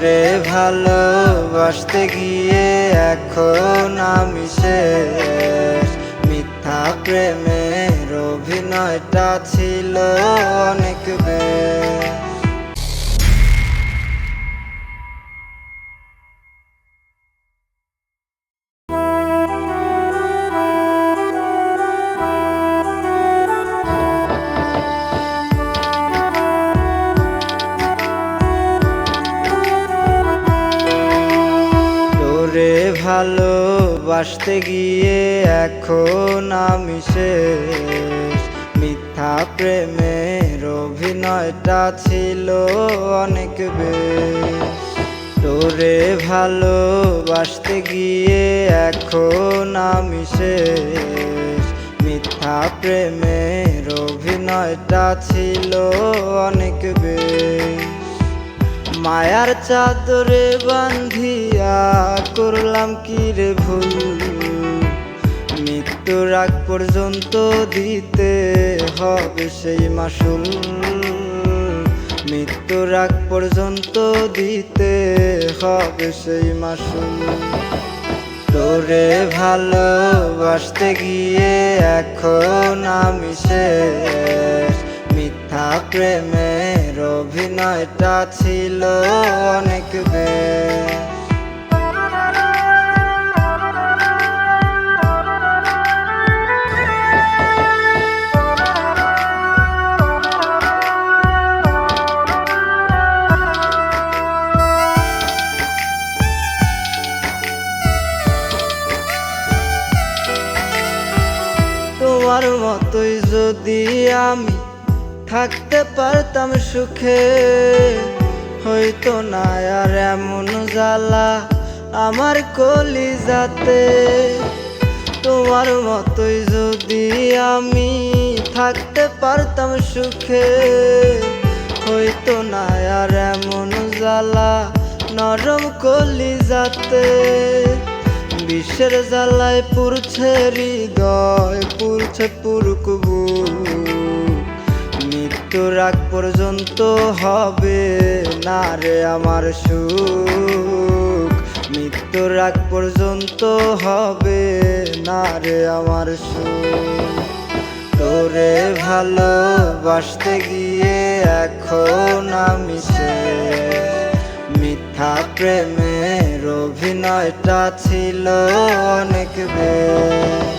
তোরে ভালোবাসতে গিয়ে এখন আমি সে মিথ্যা প্রেমের অভিনয়টা ছিল অনেক বেশ। ভালোবাসতে গিয়ে এখন আমি শেষ। মিথ্যা প্রেমের অভিনয়টা ছিল অনেক বেশ। তোরে ভালোবাসতে গিয়ে এখন আমি শেষ। মিথ্যা প্রেমের অভিনয়টা ছিল অনেক বেশ। মায়ার চাদরে বান্ধিয়া করলাম কি রে ভুল? মৃত্যুর আগ পর্যন্ত দিতে হবে সেই মাসুল। মৃত্যুর আগ পর্যন্ত দিতে হবে সেই মাসুল। তোরে ভালোবাসতে গিয়ে এখন আমি শেষ। মিথ্যা প্রেমের অভিনয়টা ছিল অনেক তোমার মতোই যদি আমি থাকতে পারতাম সুখে, হয়তো না। আর এমন জ্বালা আমার কলি যাতে তোমার মতোই যদি আমি থাকতে পারতাম সুখে, হয়তো না। আর এমন জ্বালা নরম কলি যাতে বিশ্বের জ্বালায় পুরছে হৃদয় পুরছে পুরকুবু মৃত্যুর আগ পর্যন্ত হবে না রে আমার সুখ। মৃত্যুর আগ পর্যন্ত হবে না রে আমার সুখ। তোরে ভালোবাসতে গিয়ে এখন আমি মিথ্যা প্রেমের অভিনয়টা ছিল অনেক বেশ।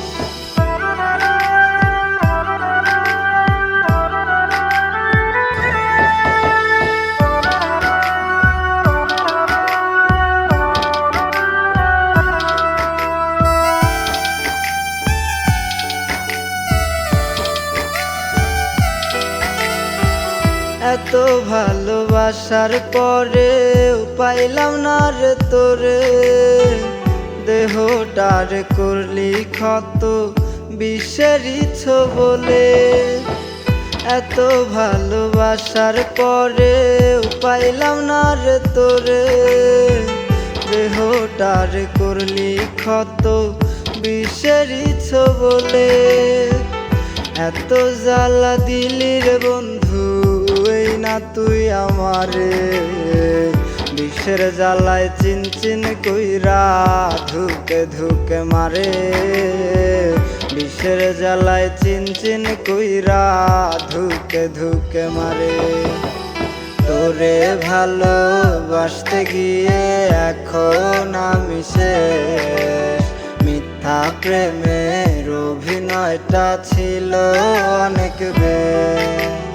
এত ভালোবাসার পরে পাইলাম না রে তোরে। দেহটার করলি ক্ষত বিষেরিছ বলে। এত ভালোবাসার পরে পাইলাম না রে তোরে। দেহটার করলি ক্ষত বিষেরিছ বলে। এত জ্বালা দিলির বন্ধু না তুই আমারে। বিষের জ্বালায় চিন চিন কইরা ধুকে ধুকে মারে। বিষের জ্বালায় চিন চিন কইরা ধুকে ধুকে মারে। তোরে ভালোবাসতে গিয়ে এখন আমি শেষ। মিথ্যা প্রেমের অভিনয়টা ছিল অনেক বেশ।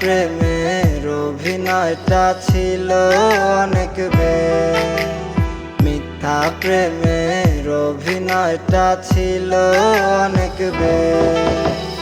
প্রেমের অভিনয়টা ছিল অনেক বে মিথ্যা প্রেমের অভিনয়টা ছিল অনেক বেশ।